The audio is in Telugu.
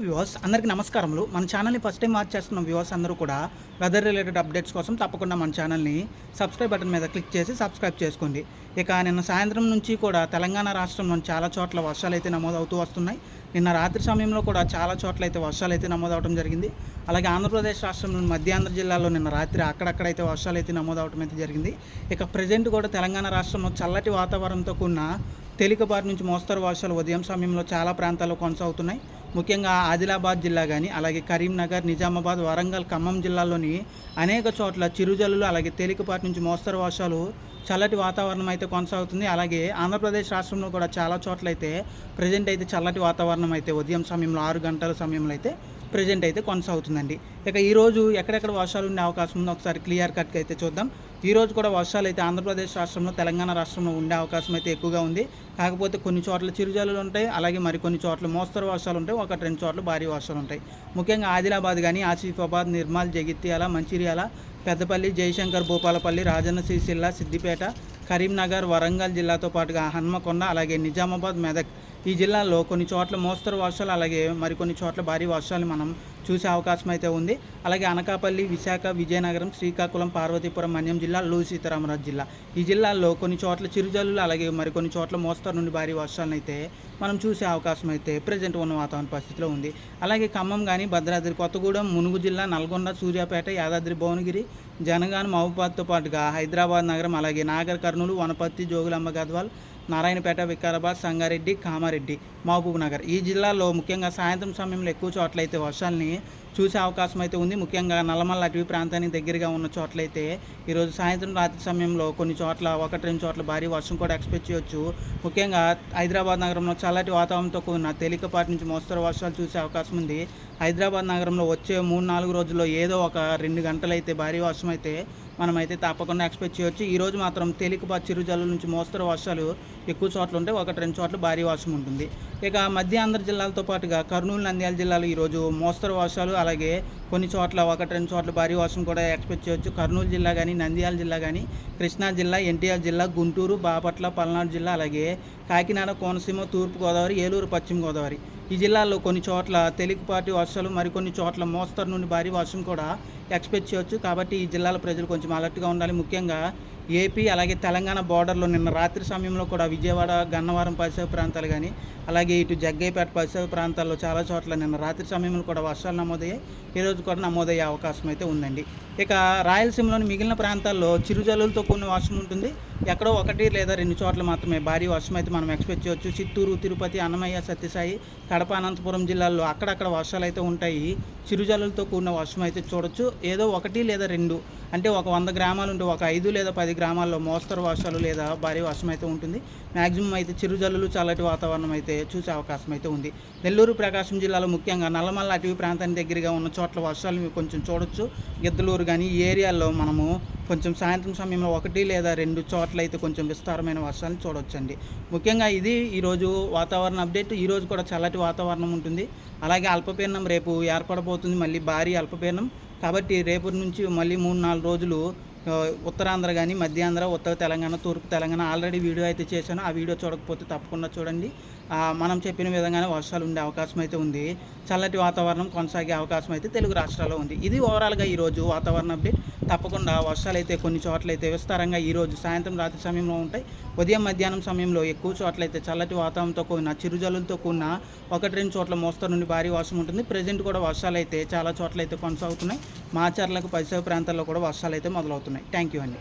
వ్యూవర్స్ అందరికీ నమస్కారములు. మన ఛానల్ని ఫస్ట్ టైం వాచ్ చేస్తున్న వ్యూవర్స్ అందరూ కూడా వెదర్ రిలేటెడ్ అప్డేట్స్ కోసం తప్పకుండా మన ఛానల్ని సబ్స్క్రైబ్ బటన్ మీద క్లిక్ చేసి సబ్స్క్రైబ్ చేసుకోండి. ఇక నిన్న సాయంత్రం నుంచి కూడా తెలంగాణ రాష్ట్రంలో చాలా చోట్ల వర్షాలు అయితే నమోదవుతూ వస్తున్నాయి. నిన్న రాత్రి సమయంలో కూడా చాలా చోట్ల అయితే వర్షాలు అయితే నమోదవడం జరిగింది. అలాగే ఆంధ్రప్రదేశ్ రాష్ట్రంలోని మధ్యాంధ్ర జిల్లాలో నిన్న రాత్రి అక్కడక్కడైతే వర్షాలు అయితే నమోదవడం అయితే జరిగింది. ఇక ప్రజెంట్ కూడా తెలంగాణ రాష్ట్రంలో చల్లటి వాతావరణంతో కూడిన తేలికపాటి నుంచి మోస్తరు వర్షాలు ఉదయం సమయంలో చాలా ప్రాంతాల్లో కొనసాగుతున్నాయి. ముఖ్యంగా ఆదిలాబాద్ జిల్లా కానీ అలాగే కరీంనగర్ నిజామాబాద్ వరంగల్ ఖమ్మం జిల్లాల్లోని అనేక చోట్ల చిరుజల్లులు అలాగే తేలికపాటి నుంచి మోస్తరు వర్షాలు చల్లటి వాతావరణం అయితే కొనసాగుతుంది. అలాగే ఆంధ్రప్రదేశ్ రాష్ట్రంలో కూడా చాలా చోట్ల అయితే ప్రజెంట్ అయితే చల్లటి వాతావరణం అయితే ఉదయం సమయంలో ఆరు గంటల సమయంలో అయితే ప్రజెంట్ అయితే కొనసాగుతుందండి. ఇక ఈరోజు ఎక్కడెక్కడ వర్షాలు ఉండే అవకాశం ఉందో ఒకసారి క్లియర్ కట్గా అయితే చూద్దాం. ఈరోజు కూడా వర్షాలు అయితే ఆంధ్రప్రదేశ్ రాష్ట్రంలో తెలంగాణ రాష్ట్రంలో ఉండే అవకాశం అయితే ఎక్కువగా ఉంది. కాకపోతే కొన్ని చోట్ల చిరుజల్లులు ఉంటాయి అలాగే మరికొన్ని చోట్ల మోస్తరు వర్షాలు ఉంటాయి ఒకటి రెండు చోట్ల భారీ వర్షాలు ఉంటాయి. ముఖ్యంగా ఆదిలాబాద్ కానీ ఆసిఫాబాద్ నిర్మల్ జగిత్యాల మంచిర్యాల పెద్దపల్లి జయశంకర్ భూపాలపల్లి రాజన్న సిరిసిల్ల సిద్దిపేట కరీంనగర్ వరంగల్ జిల్లాతో పాటుగా హన్మకొండ అలాగే నిజామాబాద్ మెదక్ ఈ జిల్లాలో కొన్ని చోట్ల మోస్తరు వర్షాలు అలాగే మరికొన్ని చోట్ల భారీ వర్షాలు మనం చూసే అవకాశం అయితే ఉంది. అలాగే అనకాపల్లి విశాఖ విజయనగరం శ్రీకాకుళం పార్వతీపురం మన్యం జిల్లా లూరు సీతారామరాజు జిల్లా. ఈ జిల్లాల్లో కొన్ని చోట్ల చిరుజల్లులు అలాగే మరికొన్ని చోట్ల మోస్తరు నుండి భారీ వర్షాలను అయితే మనం చూసే అవకాశం అయితే ప్రజెంట్ ఉన్న వాతావరణ పరిస్థితిలో ఉంది. అలాగే ఖమ్మం కానీ భద్రాద్రి కొత్తగూడెం మునుగు జిల్లా నల్గొండ సూర్యాపేట యాదాద్రి భువనగిరి జనగాన మహబూబాద్తో పాటుగా హైదరాబాద్ నగరం అలాగే నాగర్ కర్నూలు వనపర్తి జోగులాంబ గద్వాల్ నారాయణపేట వికారాబాద్ సంగారెడ్డి కామారెడ్డి మహబూబ్ నగర్ ఈ జిల్లాలో ముఖ్యంగా సాయంత్రం సమయంలో ఎక్కువ చోట్లయితే వర్షాలని చూసే అవకాశం అయితే ఉంది. ముఖ్యంగా నల్లమల్ల అటవీ ప్రాంతానికి దగ్గరగా ఉన్న చోట్లయితే ఈరోజు సాయంత్రం రాత్రి సమయంలో కొన్ని చోట్ల ఒకటి రెండు చోట్ల భారీ వర్షం కూడా ఎక్స్పెక్ట్ చేయొచ్చు. ముఖ్యంగా హైదరాబాద్ నగరంలో చల్లటి వాతావరణంతో కూడిన తేలికపాటి నుంచి మోస్తరు వర్షాలు చూసే అవకాశం ఉంది. హైదరాబాద్ నగరంలో వచ్చే మూడు నాలుగు రోజుల్లో ఏదో ఒక రెండు గంటలు అయితే భారీ వర్షం అయితే మనమైతే తప్పకుండా ఎక్స్పెక్ట్ చేయొచ్చు. ఈ రోజు మాత్రం తేలికపాటి చిరుజల్లు నుంచి మోస్తరు వర్షాలు ఎక్కువ చోట్ల ఉంటే ఒకటి రెండు చోట్ల భారీ వర్షం ఉంటుంది. ఇక మధ్య ఆంధ్ర జిల్లాలతో పాటుగా కర్నూలు నంద్యాల జిల్లాలో ఈరోజు మోస్తరు వర్షాలు అలాగే కొన్ని చోట్ల ఒకటి రెండు చోట్ల భారీ వర్షం కూడా ఎక్స్పెక్ట్ చేయొచ్చు. కర్నూలు జిల్లా కానీ నంద్యాల జిల్లా కానీ కృష్ణా జిల్లా ఎన్టీఆర్ జిల్లా గుంటూరు బాపట్ల పల్నాడు జిల్లా అలాగే కాకినాడ కోనసీమ తూర్పుగోదావరి ఏలూరు పశ్చిమ గోదావరి ఈ జిల్లాల్లో కొన్ని చోట్ల తేలికపాటి వర్షాలు మరికొన్ని చోట్ల మోస్తరు నుండి భారీ వర్షం కూడా ఎక్స్పెక్ట్ చేయొచ్చు. కాబట్టి ఈ జిల్లాల ప్రజలు కొంచెం అలర్ట్గా ఉండాలి. ముఖ్యంగా ఏపీ అలాగే తెలంగాణ బార్డర్లో నిన్న రాత్రి సమయంలో కూడా విజయవాడ గన్నవరం పరిసర ప్రాంతాలు కానీ అలాగే ఇటు జగ్గైపేట పరిసర ప్రాంతాల్లో చాలా చోట్ల నిన్న రాత్రి సమయంలో కూడా వర్షాలు నమోదయ్యాయి. ఈరోజు కూడా నమోదయ్యే అవకాశం అయితే ఉందండి. ఇక రాయలసీమలోని మిగిలిన ప్రాంతాల్లో చిరుజల్లులతో కూడిన వర్షం ఉంటుంది. ఎక్కడో ఒకటి లేదా రెండు చోట్ల మాత్రమే భారీ వర్షం అయితే మనం ఎక్స్పెక్ట్ చేయొచ్చు. చిత్తూరు తిరుపతి అన్నమయ్య సత్యసాయి కడప అనంతపురం జిల్లాల్లో అక్కడక్కడ వర్షాలు అయితే ఉంటాయి. చిరుజల్లులతో కూడిన వర్షం అయితే చూడొచ్చు. ఏదో ఒకటి లేదా రెండు అంటే ఒక వంద గ్రామాలు ఉంటే ఒక ఐదు లేదా పది గ్రామాల్లో మోస్తరు వర్షాలు లేదా భారీ వర్షం అయితే ఉంటుంది. మ్యాక్సిమం అయితే చిరుజల్లులు చల్లటి వాతావరణం అయితే చూసే అవకాశం అయితే ఉంది. నెల్లూరు ప్రకాశం జిల్లాలో ముఖ్యంగా నల్లమల్ల అటవీ ప్రాంతానికి దగ్గరగా ఉన్న చోట్ల వర్షాలు మీరు కొంచెం చూడొచ్చు. గిద్దలూరు కానీ ఈ ఏరియాలో మనము కొంచెం సాయంత్రం సమయంలో ఒకటి లేదా రెండు చోట్ల అయితే కొంచెం విస్తారమైన వర్షాలు చూడొచ్చండి. ముఖ్యంగా ఇది ఈరోజు వాతావరణ అప్డేట్. ఈరోజు కూడా చల్లటి వాతావరణం ఉంటుంది. అలాగే అల్పపీడనం రేపు ఏర్పడబోతుంది. మళ్ళీ భారీ అల్పపీడనం. కాబట్టి రేపు నుంచి మళ్ళీ మూడు నాలుగు రోజులు ఉత్తరాంధ్ర కానీ మధ్యాంధ్ర ఉత్తర తెలంగాణ తూర్పు తెలంగాణ ఆల్రెడీ వీడియో అయితే చేశాను. ఆ వీడియో చూడకపోతే తప్పకుండా చూడండి. మనం చెప్పిన విధంగానే వర్షాలు ఉండే అవకాశం అయితే ఉంది. చల్లటి వాతావరణం కొనసాగే అవకాశం అయితే తెలుగు రాష్ట్రాల్లో ఉంది. ఇది ఓవరాల్గా ఈరోజు వాతావరణ అప్డేట్. తప్పకుండా వర్షాలు అయితే కొన్ని చోట్లయితే విస్తారంగా ఈరోజు సాయంత్రం రాత్రి సమయంలో ఉంటాయి. ఉదయం మధ్యాహ్నం సమయంలో ఎక్కువ చోట్లయితే చల్లటి వాతావరణంతో కూడిన చిరుజల్లులతో కూడిన ఒకటి రెండు చోట్ల మోస్తరు నుండి భారీ వర్షం ఉంటుంది. ప్రజెంట్ కూడా వర్షాలు అయితే చాలా చోట్లయితే కొనసాగుతున్నాయి. మాచర్లకు పరిసర ప్రాంతాల్లో కూడా వర్షాలు అయితే మొదలవుతున్నాయి. థ్యాంక్ యూ అండి.